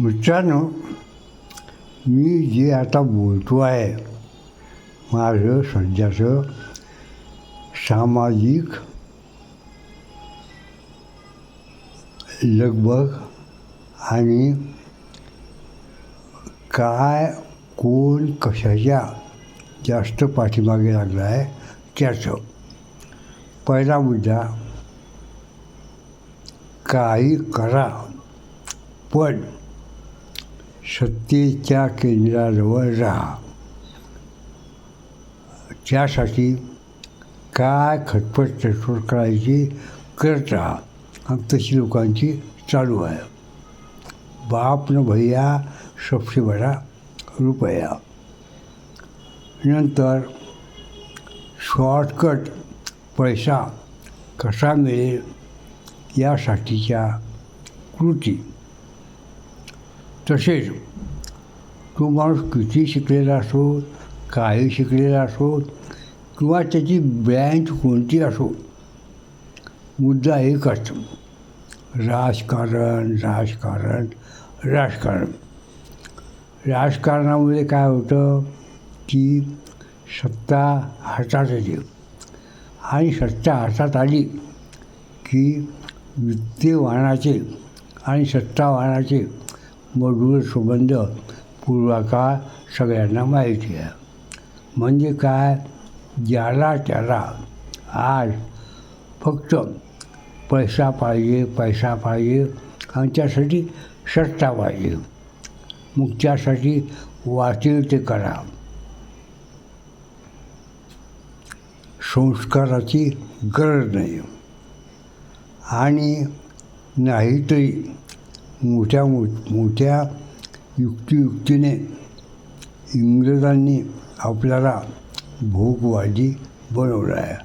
मित्रांनो मी जे आता बोलतो आहे माझं सध्याचं सामाजिक लगबग आणि काय कोण कशाच्या जास्त पाठीमागे लागला आहे त्याचं. पहिला मुद्दा काही करा पण सत्तेच्या केंद्राजवळ राहा. त्यासाठी काय खटपट चटपट करायची करत राहा. आणि तशी लोकांची चालू आहे. बाप न भैया सबसे बडा रुपया. नंतर शॉर्टकट पैसा कसा मिळेल यासाठीच्या कृती. तसेच तो माणूस किती शिकलेला असो काही शिकलेला असो किंवा त्याची ब्रँच कोणती असो मुद्दा एकच राजकारण राजकारण राजकारण. राजकारणामुळे काय होतं की सत्ता हातात येते. आणि सत्ता हातात आली की वित्तीयवानाचे आणि सत्तावानाचे मधुर सुगंध पूर्वाकाळ सगळ्यांना माहिती आहे. म्हणजे काय? ज्याला त्याला. आज फक्त पैसा पाहिजे पैसा पाहिजे आणि त्यासाठी सत्ता पाहिजे. मग त्यासाठी वाटेल ते करा. संस्काराची गरज नाही. आणि नाहीतरी मोठ्या मो मोठ्या युक्तियुक्तीने इंग्रजांनी आपल्याला भोगवादी बनवला आहे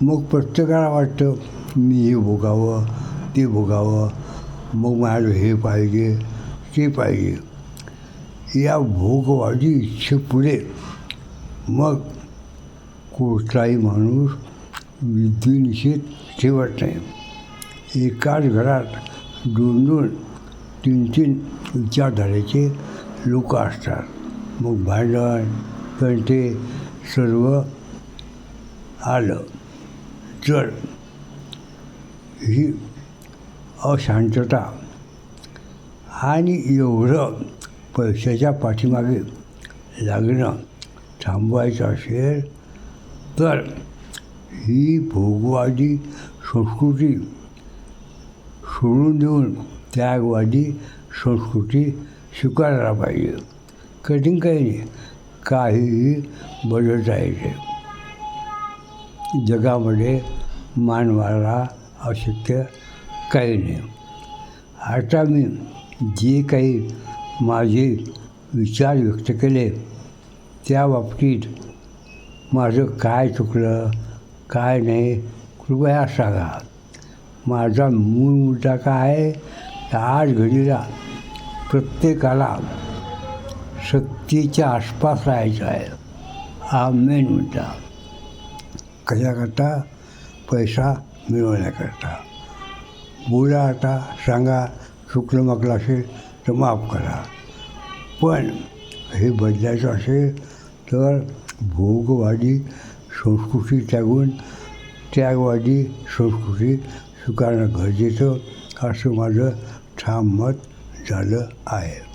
मग प्रत्येकाला वाटतं मी हे भोगावं ते भोगावं मग माझं हे पाहिजे ते पाहिजे. या भोगवादी इच्छेपुढे मग कुठलाही माणूस विधिनिषेध ठेवत नाही. एकाच घरात दोन दोन तीन तीन विचारधारेचे लोक असतात. मग भांडण ते सर्व आलं. तर ही अशांतता आणि एवढं पैशाच्या पाठीमागे लागणं थांबवायचं असेल तर ही भोगवादी संस्कृती सोडून देऊन त्यागवादी संस्कृती स्वीकारायला पाहिजे. कठीण काही नाही. काहीही बदल जायचे जगामध्ये मानवाला अशक्य काही नाही. आता मी जे काही माझे विचार व्यक्त केले त्या बाबतीत माझं काय चुकलं काय नाही कृपया सांगा. माझा मूळ मुद्दा काय आहे? तर आज घडीला प्रत्येकाला सत्तेच्या आसपास राहायचं आहे. हा मेन मुद्दा. कशाकरता? पैसा मिळवण्याकरता. बोला आता सांगा चुकलं मागलं असेल तर माफ करा. पण हे बदलायचं असेल तर भोगवादी संस्कृती त्यागून त्यागवादी संस्कृती स्वीकारणं गरजेचं असं माझं ठाम मत झालं आहे.